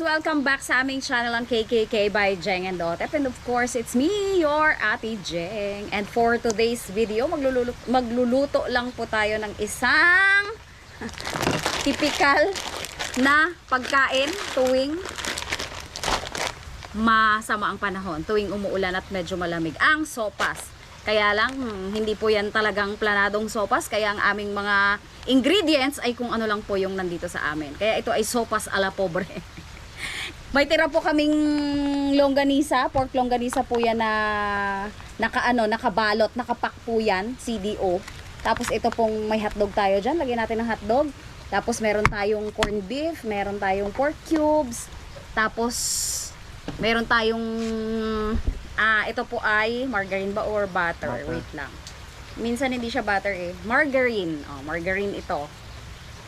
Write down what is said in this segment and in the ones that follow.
welcome back sa aming channel on KKK by Jeng and Dotep. And of course, it's me, your Ate Jeng. And for today's video, magluluto, magluluto lang po tayo ng isang typical na pagkain tuwing masama ang panahon, tuwing umuulan at medyo malamig. Ang sopas. Kaya lang, hmm, hindi po yan talagang planadong sopas. Kaya ang aming mga ingredients ay kung ano lang po yung nandito sa amin. Kaya ito ay sopas a la pobre. May tira po kaming longganisa, pork longganisa po yan na naka ano, nakabalot, nakapak po yan, CDO. Tapos ito pong may hotdog tayo dyan, lagyan natin ng hotdog. Tapos meron tayong corned beef, meron tayong pork cubes. Tapos meron tayong ah ito po ay margarine ba or butter? Butter. Wait lang. Minsan hindi siya butter eh. Margarine. Oh, margarine ito.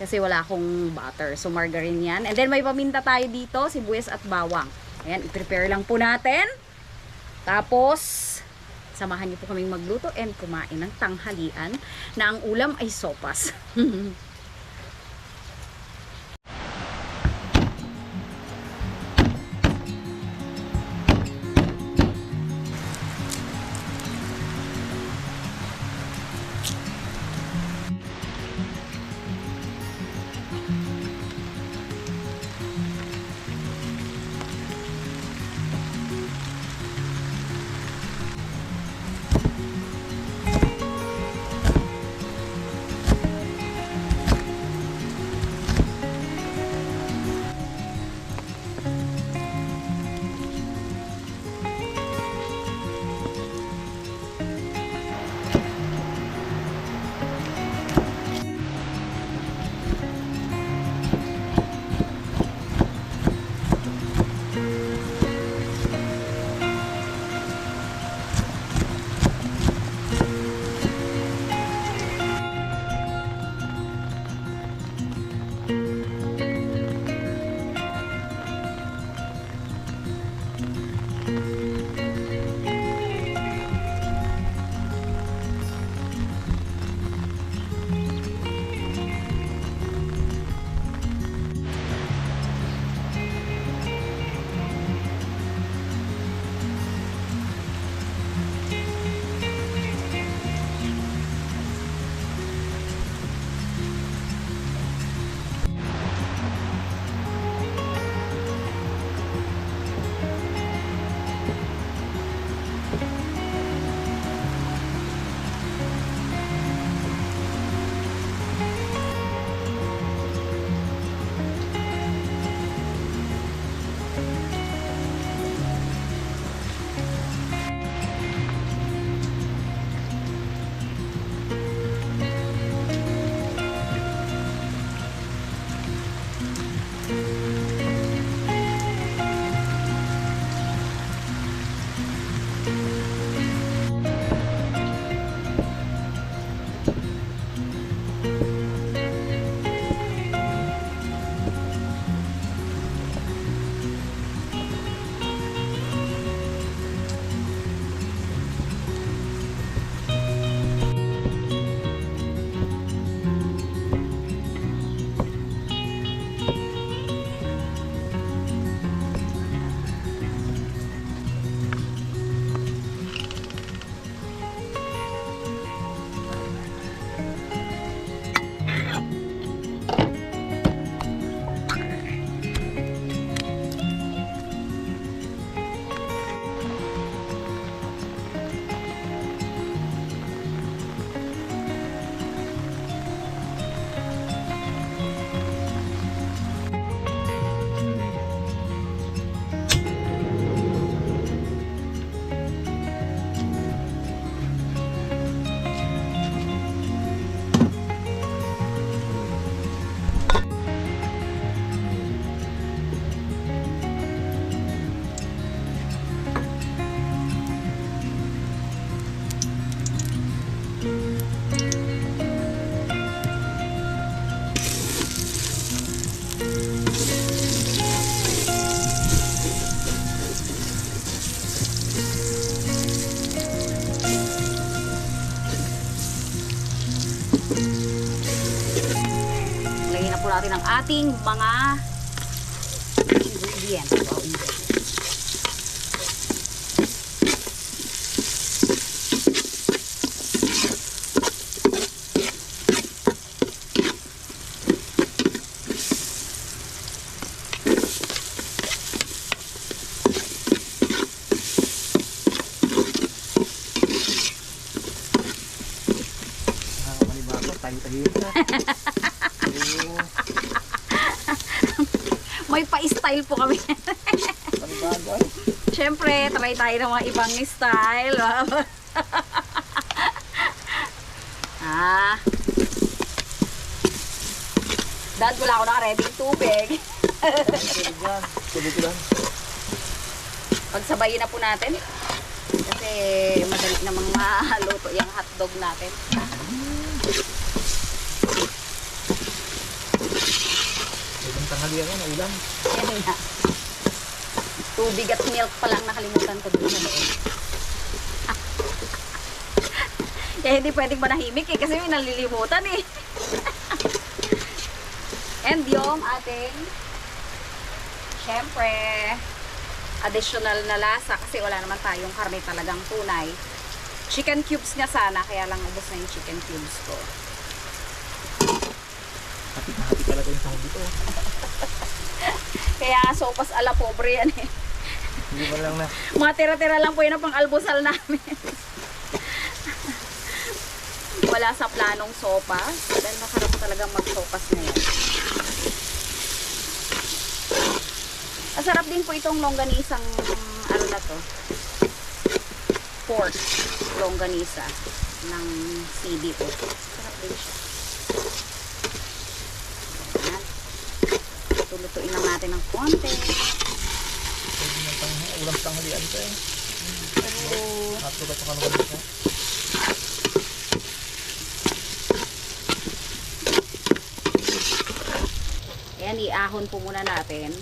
Kasi wala akong butter. So, margarine yan. And then, may paminta tayo dito, sibuyas at bawang. Ayan, i-prepare lang po natin. Tapos, samahan niyo po kaming magluto and kumain ng tanghalian na ang ulam ay sopas. ating mga ingredients. Wow, ingredients. Tayo-tayo na. Oo, May pa-style po kami. Siyempre, try tayo ng mga ibang style. ah. Dad, wala ako naka-ready tubig. Tubig yan. Pagsabayin na po natin. Kasi madali namang maluto yung hotdog natin. Ibang tanghalian yan, ulam. Na. Tubig at milk pa lang nakalimutan ko dun. Kaya hindi pwedeng manahimik eh, kasi may nalilimutan eh. And yung ating, syempre, additional na lasa kasi wala naman tayong karne talagang tunay. Chicken cubes nga sana, kaya lang ubos na yung chicken cubes ko. Hati na hati talaga yung sahog dito. Kaya sopas ala pobre yan eh. Hindi mo lang na. Mga tira-tira lang po yun ang pang almusal namin. Wala sa planong sopas. Dahil masarap talagang mag-sopas ngayon. Masarap din po itong longganisang ano na to. Pork longganisa ng CD po. Sarap din siya. Ayan. Tulutuin lang natin ng konti. Pwede ng tang ulam tanghalian ko eh. Pero Nato ka pa kanuwan dito. Ayan, iahon po muna natin.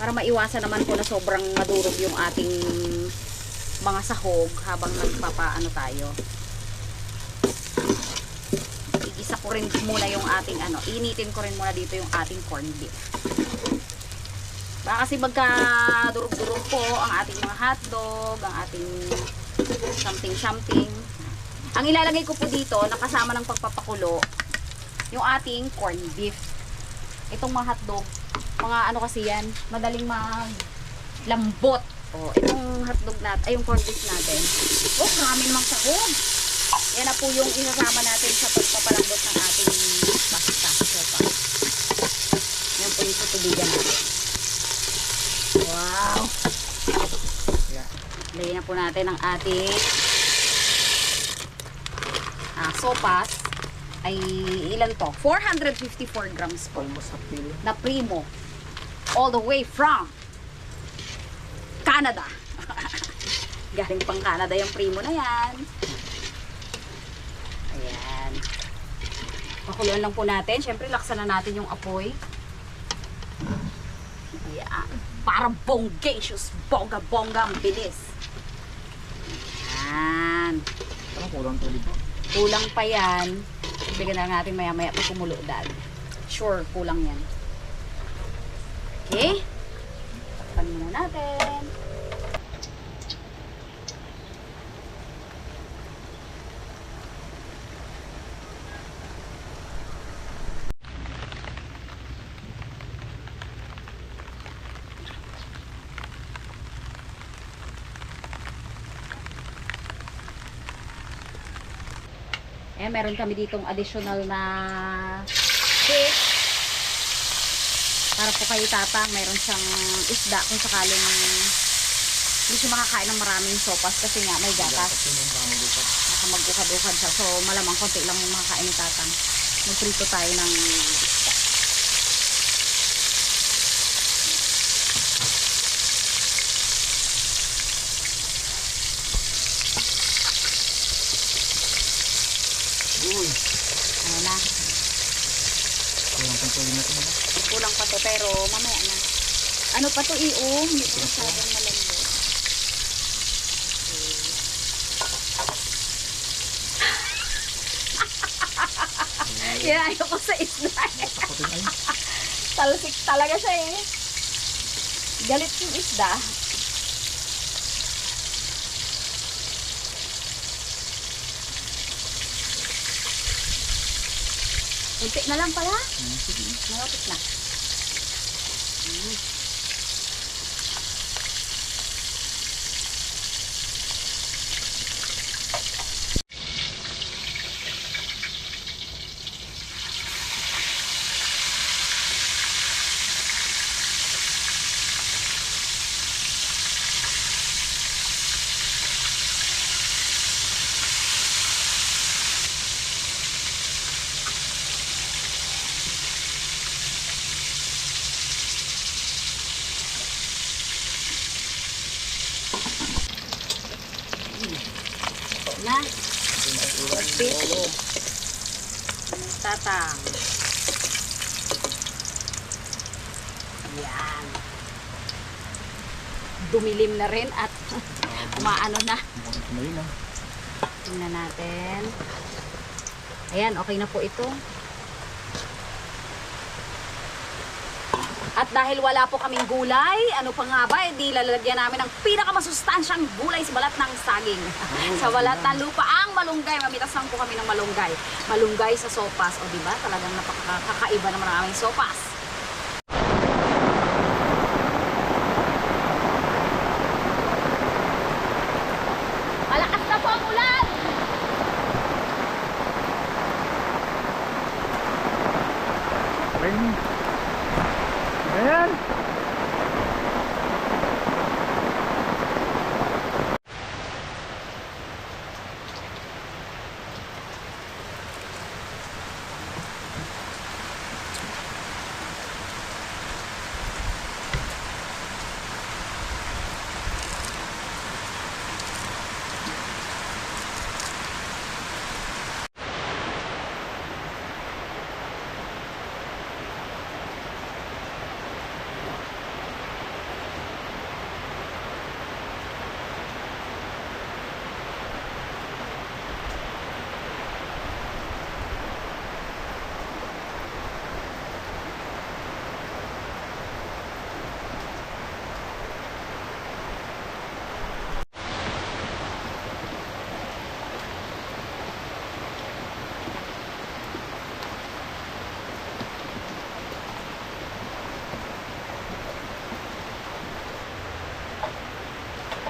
Para maiwasan naman po na sobrang madurog yung ating mga sahog habang nagpapaano tayo. Ko rin muna yung ating ano, initin ko rin muna dito yung ating corned beef. Baka kasi magka durog-durog po ang ating mga hotdog, ang ating something-something. Ang ilalagay ko po dito, nakasama ng pagpapakulo, yung ating corned beef itong mga hotdog, mga ano kasi yan, madaling mag lambot. O, itong hotdog natin, ay yung corned beef natin. Oh, marami namang sahog. Yan na po yung isasama natin sa pagpapalambot ng ating pasta. Sopa. Yan po yung tutubigan natin. Wow! Yeah. Lagyan na po natin ang ating ah, sopas ay ilan to? 454 grams po Almost half kilo. na primo all the way from Canada. Galing pang Canada yung primo na yan. Ayan. Pakuluan lang po natin. Siyempre, laksan na natin yung apoy. Ayan. Para bongacious, bongga-bongga ang bilis. Ayan. Parang kulang tubig mo. Kulang pa yan. Bigyan na natin maya-maya pag kumulo dad. Sure, kulang yan. Okay? Takpan muna natin. Meron kami ditong additional na fish. Para po kay tatang, meron siyang isda kung sakaling hindi siya makakain ng maraming sopas kasi nga may gatas. Kasi yung kamo dito. Baka magukad-ukad siya. So, malamang konti lang yung makakain ni tatang. Magprito tayo ng isda. Uy. Ano na? Kulang pang tubig natin. ano? Kulang pa to pero mamaya na. Ano pa to i-o? Hindi pa masyadong malambot. Okay. Yan, ayoko sa isda. Talsik talaga siya eh. Galit yung isda. Kunti na lang pala. Malapit na. Ito na. Fish. Tatang. Yan. Dumilim na rin at umaano na. Tumayo na. Tingnan natin. Okay na po ito. At dahil wala po kaming gulay, ano pa nga ba, hindi lalagyan namin ng pinakamasustansyang gulay sa balat ng saging. sa balat ng lupa ang malunggay. Mamitasan po kami ng malunggay. Malunggay sa sopas. O diba, talagang napakakaiba naman ang aming sopas. Malakas na po ang ulan! Ayun. Ayan.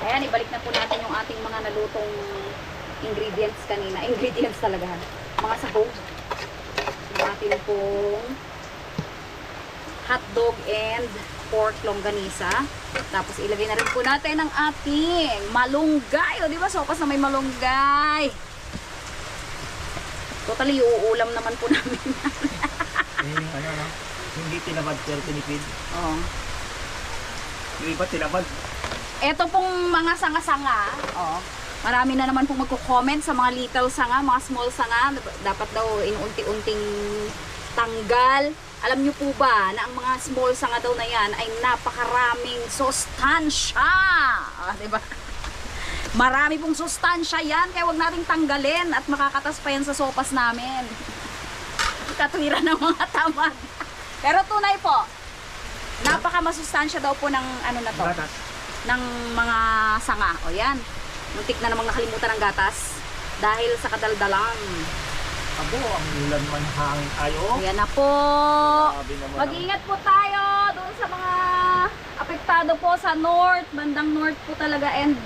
Ayan, ibalik na po natin yung ating mga nalutong ingredients kanina. Ingredients talaga. Mga sahog. Yung ating pong hotdog and pork longganisa. Tapos ilagay na rin po natin ang ating malunggay. O, di ba? Sopas na may malunggay. Totally, uuulam naman po namin. Yung ano, no? Hindi tinabad pero tinipid. oh. Yung iba tinabad. Ito pong mga sanga-sanga, oh, marami na naman pong magko-comment sa mga little sanga, mga small sanga, dapat daw inunti-unting tanggal. Alam niyo po ba na ang mga small sanga daw na yan ay napakaraming sustansya. Ah, 'di ba? Marami pong sustansya yan, kaya wag nating tanggalin at makakatas pa yan sa sopas namin. Katwiran ng mga tamad. Pero tunay po, napaka masustansya daw po ng ano na to Gatas. Ng mga sanga. O yan. Muntik na namang nakalimutan ng gatas. Dahil sa kadaldalang. Abo, ang ulan man hangin. Ayo. Ayan na po. Mag-ingat po tayo doon sa mga apektado po sa north, bandang north po talaga and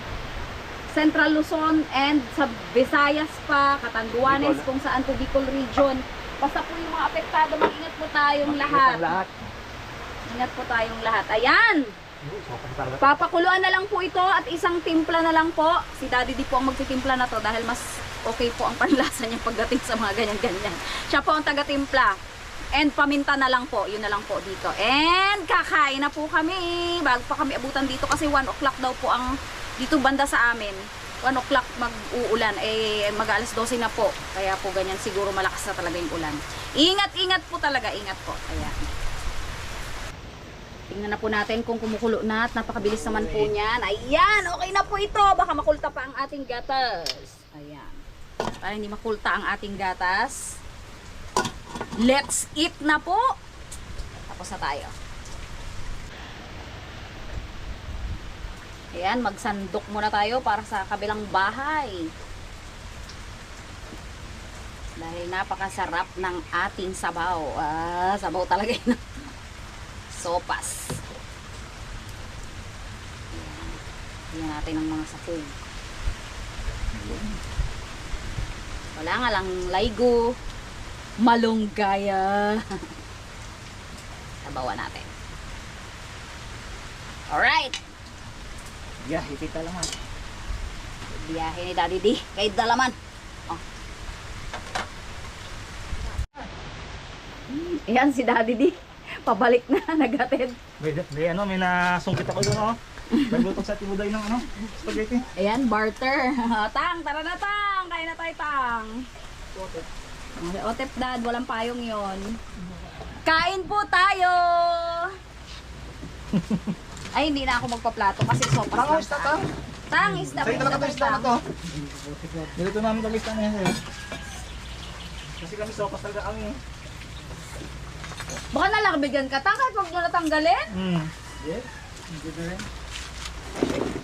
Central Luzon and sa Visayas pa, Catanduanes, Bicol. kung saan po Bicol region. Basta po yung mga apektado, mag-ingat po tayong lahat. lahat. Ingat po tayong lahat. Ayan! Papakuluan na lang po ito at isang timpla na lang po. Si Daddy di po ang magtitimpla na to dahil mas okay po ang panlasa niya pagdating sa mga ganyan-ganyan. Siya po ang taga-timpla. And paminta na lang po, yun na lang po dito. And kakain na po kami. Bago pa kami abutan dito kasi 1 o'clock daw po ang dito banda sa amin. 1 o'clock mag-uulan, eh mag alas 12 na po. Kaya po ganyan siguro malakas na talaga yung ulan. Ingat-ingat po talaga, ingat po. Ayan. Tingnan na po natin kung kumukulo na at napakabilis naman po niyan. Ayan, okay na po ito. Baka makulta pa ang ating gatas. Ayan. Para hindi makulta ang ating gatas. Let's eat na po. Tapos na tayo. Ayan, magsandok muna tayo para sa kabilang bahay. Dahil napakasarap ng ating sabaw. Ah, sabaw talaga yun. Sopas. Ayan. Natin ng mga sakog. Wala nga lang laygo, malunggaya. Sabawan natin. Alright. Yeah, hipita lang ah. Biyahe ni Daddy D kay Dalaman. Oh. Hmm, Ayan si Daddy D. Pabalik na, nagatid. May, may ano, may nasungkit ako doon oh. May lutok sa tibuday ng ano, spaghetti. Ayan, barter. tang, tara na tang. Kain na tayo tang. Otep dad, walang payong yon. Kain po tayo! Ay, hindi na ako magpaplato kasi sopas Tang, lang tang. akin. Tang, isda. Sa'yo talaga ito isda na tang. to. Nilito namin kami isda na yan sa'yo. Kasi kami sopas talaga kami. Baka nalakbigyan ka, tang, kahit huwag mo natanggalin. Hmm. Na rin.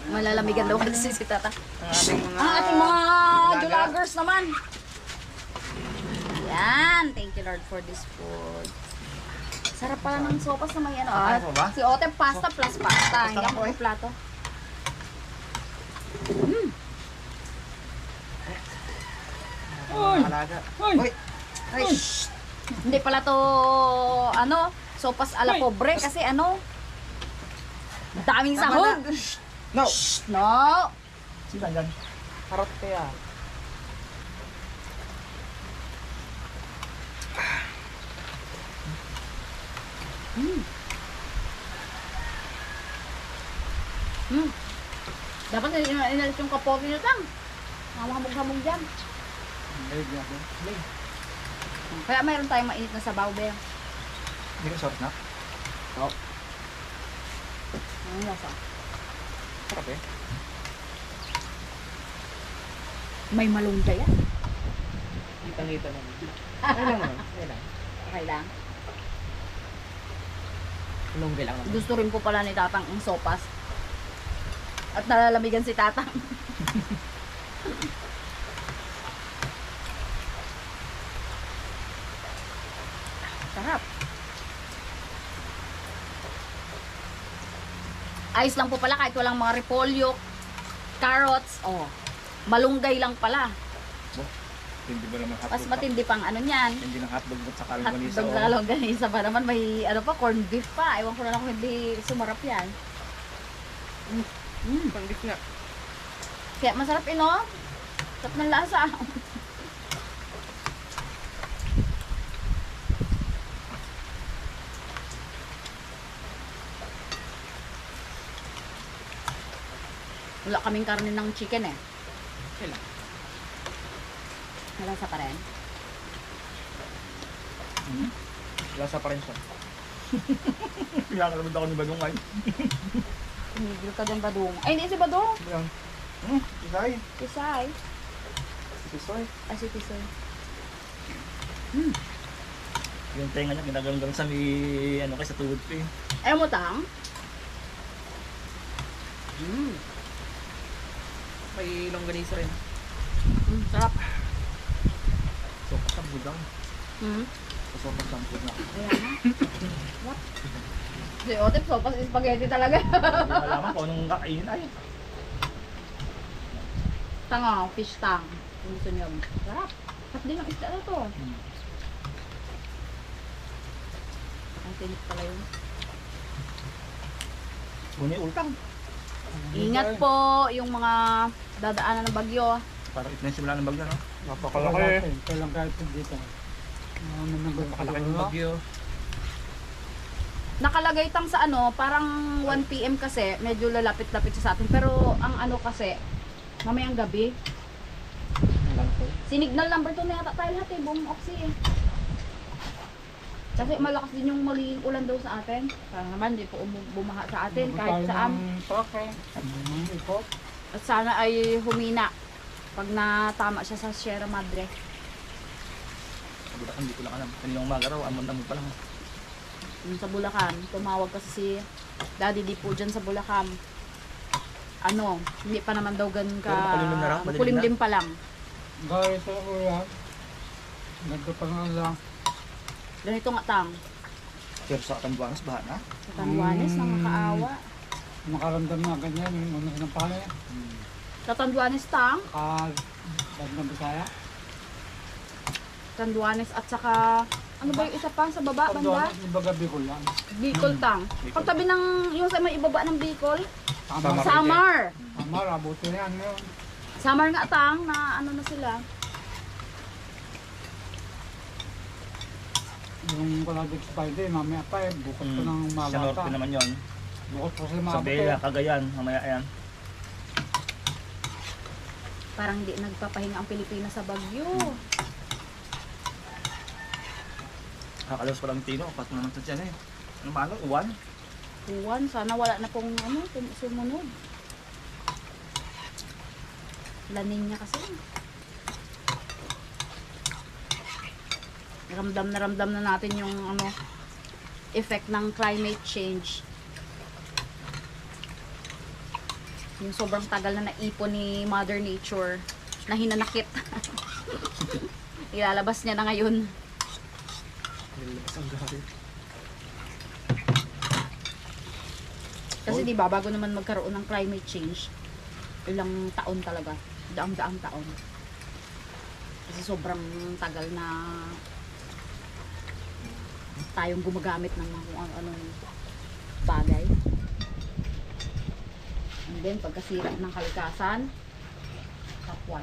Malalamigan daw kasi si tata. Ang ating mga... Ang ating mga vloggers naman. Yan. Thank you Lord for this food. Sarap pala ng sopas na may ano. Ah, ah. ano? Si Ote pasta plus pasta. Hindi lang ako po eh. plato. Alaga. Uy! Ay, Hindi pala to ano, sopas ala pobre kasi ano, daming sahog. No! No. Sila dyan. Harap kaya. Hmm. Dapat na ina- inalis yung kapogi nyo tang. Mamamog-hamog dyan. Kaya mayroon tayong mainit na sabaw, be. Hindi ka sarap na? Ano lasa? Sarap eh. May malunggay yan. Kitang-kita naman. Ay lang naman. Ay lang. Okay lang. Lunggi lang naman. Gusto rin po pala ni Tatang ang sopas. At nalalamigan si Tatang. Sarap. Ayos lang po pala kahit walang mga repolyo, carrots, oh. Malunggay lang pala. Hindi ba naman hotdog? Mas matindi pang ano niyan. Hindi ng hotdog at saka Hotdog longganisa. na longganisa pa naman. May ano pa, corned beef pa. Ewan ko na lang kung hindi sumarap yan. Mm. Pang-beef nga. Kaya masarap ino. Sarap ng lasa. Wala kaming karne ng chicken eh. Kailan? Malasa pa rin. Lasa pa rin siya. Pinakalaman ako ni Badungay. Tumigil ka dyan, Badong. Ay, hindi si Badong. Yan. Hmm, isay. Isay. Ay, si Tisay. Yung tenga niya ginaganggang sa may ano kay sa tuhod ko eh. Ayaw mo, Tang? Mm. May longganisa rin. Mm, sarap. So, kasang budang. Mm. So, kasang budang. Ayan na. What? Si Otep, sopas spaghetti talaga. Hindi ko malaman kung anong kakainin ay. Tanga, fish tang. Kung gusto niyo. Sarap. Sarap din ang isda na to. Hmm. Ang tinik pala yun. Bunyi ultang. Ingat po yung mga dadaanan ng bagyo. Parang ito na simula ng bagyo, no? Napakalaki. Kailang kahit dito. Napakalaki ng bagyo. Nakalagay tang sa ano, parang 1 p.m. kasi, medyo lalapit-lapit siya sa atin. Pero ang ano kasi, mamayang gabi, Signal number 2 na yata tayo lahat eh, buong Oxy eh. Kasi malakas din yung magiging ulan daw sa atin. Para naman, di po bumaha sa atin kahit saan. At sana ay humina pag natama siya sa Sierra Madre. Ko, hindi ko lang alam. Kaninang umaga raw, amon-amon pa lang. Yung sa Bulacan, tumawag kasi si Daddy di po dyan sa Bulacan. Ano, hindi pa naman daw ganun ka... Pero makulimlim na raw, madilim makulimlim pa lang. Gaya ito ko yan. Ganito nga lang. Tang. Pero sa Katanduanas, baha na. Sa Tanduanes, Mm. nakakaawa. Makaramdam na ganyan, yung una ng pala yan. Sa Tanduanes tang, Ka, bad ng Bisaya. Tanduanes at saka... Ano ba yung isa pa sa baba, banda? doon, iba gabi ko yan. Bicol tang. Pagtabi ng, yung sa may ibaba ng Bicol. Samar. Samar. Tama, abutin yan ngayon. Samar nga tang, na ano na sila. Yung Paladig Spider, mamaya pa eh, bukas pa ng Mm. Sa umaga norte pa. naman yon. Bukas pa sa Sa umaga Bea, pa. Cagayan, mamaya ayan. Parang di nagpapahinga ang Pilipinas sa Bagyo. Kakalos pa lang tino, pas naman sa tiyan eh. Ano ba ano? Uwan? Uwan, sana wala na pong ano, sumunod. Lanin niya kasi. Ramdam na ramdam na natin yung ano, effect ng climate change. Yung sobrang tagal na naipon ni Mother Nature na hinanakit. Ilalabas niya na ngayon. Kasi di ba bago naman magkaroon ng climate change, ilang taon talaga, daang-daang taon. Kasi sobrang tagal na tayong gumagamit ng mga kung ano-anong bagay. And then, pagkasira ng kalikasan, top 1.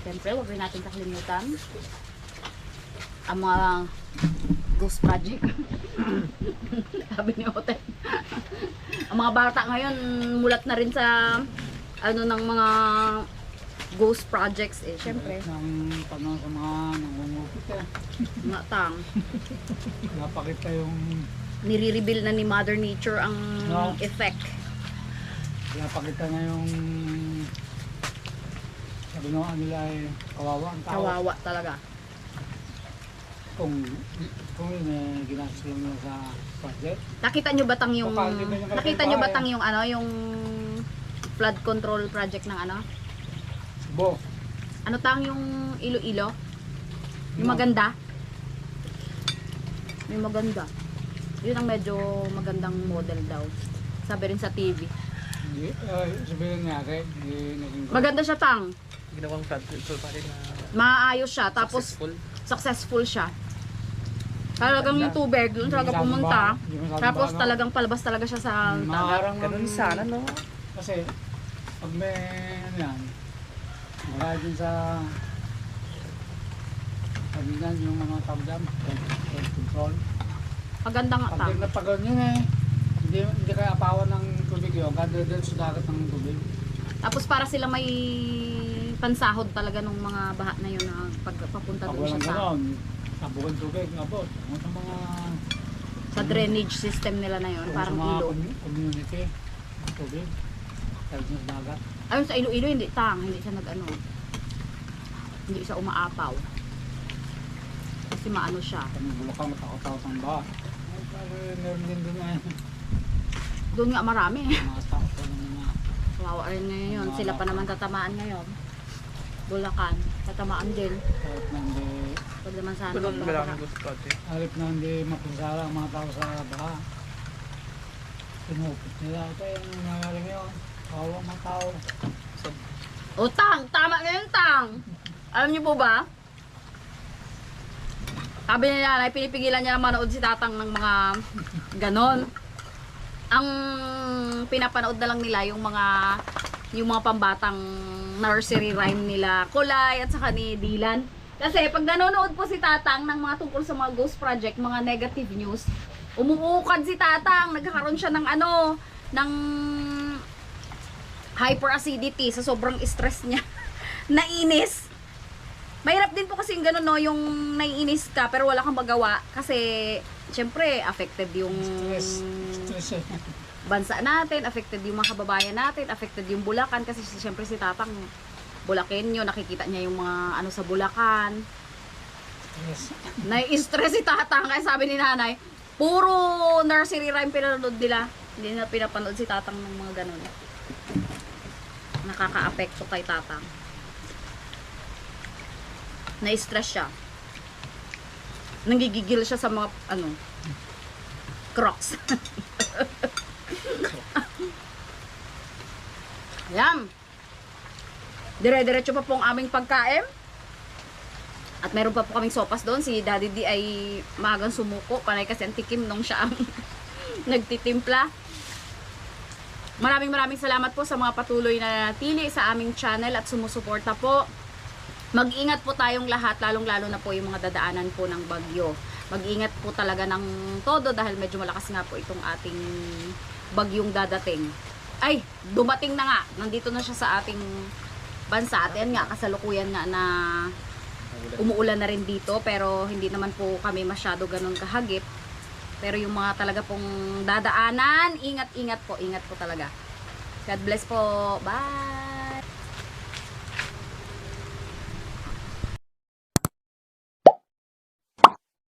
Siyempre, huwag rin natin kakalimutan ang mga ghost project. Sabi ni Oten. ang mga bata ngayon, mulat na rin sa ano ng mga ghost projects eh. Siyempre, Ng tanong sa mga nangungupit eh. mga tang. Napakita yung, Nire-reveal na ni Mother Nature ang No. effect. napakita na yung sabi nga nila ay kawawa ang tao. Kawawa talaga. Kung, kung yun eh, ginastos lang nila sa budget. Nakita nyo ba yung nakita nyo kapitbahay? batang yung ano yung flood control project ng ano? Bo, Ano tang yung Iloilo? Yung maganda? Yung maganda. Yun ang medyo magandang model daw. Sabi rin sa TV. hindi, uh, sabihin nga, okay, hindi naging Maganda siya tang. Ginawang control pa rin na Maayos siya. Tapos successful. successful siya. Talagang yung tubig, doon talaga pumunta. ba- hindi masyadong Tapos ba, talagang palabas talaga siya sa dagat. Maharang Ganun sana, no? Kasi, pag may, ano yan, wala din sa, nga yung mga dyan, flood control. Maganda nga Pag napagal yun eh, hindi, hindi kaya apawan ng tubig yun, ganda din sa dagat ng tubig. Tapos para sila may pansahod talaga nung mga baha na yun na pag papunta Pag doon siya walang sa, gano'n, nabukan tubig, nabot. Ano sa mga, sa drainage system nila na yun. yung Parang sa mga community, ng tubig, sa dagat. Ayun sa Iloilo hindi tang, hindi siya nag-ano. Hindi siya umaapaw. Kasi maano siya. Kami bulakang matakot-takot ba. Meron din doon eh, Doon nga marami. Kawawa rin ngayon yun. Sila pa naman tatamaan ngayon. Bulacan, tatamaan din. kahit na hindi, Pag naman sana halip na hindi mapinsala ang mga tao sa baha. Pinupit nila. Ito yung nangyayari ngayon. Ang mga tao. O tang, tama na yun tang. Alam niyo po ba? Sabi niya na pinipigilan niya na manood si tatang ng mga ganon. Ang pinapanood na lang nila yung mga yung mga pambatang nursery rhyme nila, Kulay at saka ni Dylan. Kasi pag nanonood po si Tatang ng mga tungkol sa mga ghost project, mga negative news, umuukad si Tatang, nagkakaroon siya ng ano, ng hyperacidity sa sobrang stress niya. Nainis. Mahirap din po kasi yung gano'n, no, yung naiinis ka pero wala kang magawa kasi syempre affected yung Stress. Stress bansa natin, affected yung mga kababayan natin, affected yung Bulacan kasi syempre si Tatang Bulakenyo, nakikita niya yung mga ano sa Bulacan. Yes. Nai-stress si tatang kaya sabi ni nanay, puro nursery rhyme pinanood nila. Hindi na pinapanood si tatang ng mga ganun. Nakaka-apekto kay tatang. Na-stress siya. Nanggigigil siya sa mga, ano, crocs. Ayan. Dire-diretso pa po ang aming pagkain. At meron pa po kaming sopas doon. Si Daddy D ay magang sumuko. Panay kasi ang tikim nung siya ang nagtitimpla. Maraming maraming salamat po sa mga patuloy na natili sa aming channel at sumusuporta po. Mag-ingat po tayong lahat, lalong-lalo na po yung mga dadaanan po ng bagyo. Mag-ingat po talaga ng todo dahil medyo malakas nga po itong ating bagyong dadating. Ay, dumating na nga. Nandito na siya sa ating bansa. At yan nga, kasalukuyan nga na umuulan na rin dito pero hindi naman po kami masyado ganun kahagip. Pero yung mga talaga pong dadaanan, ingat-ingat po, ingat po talaga. God bless po. Bye!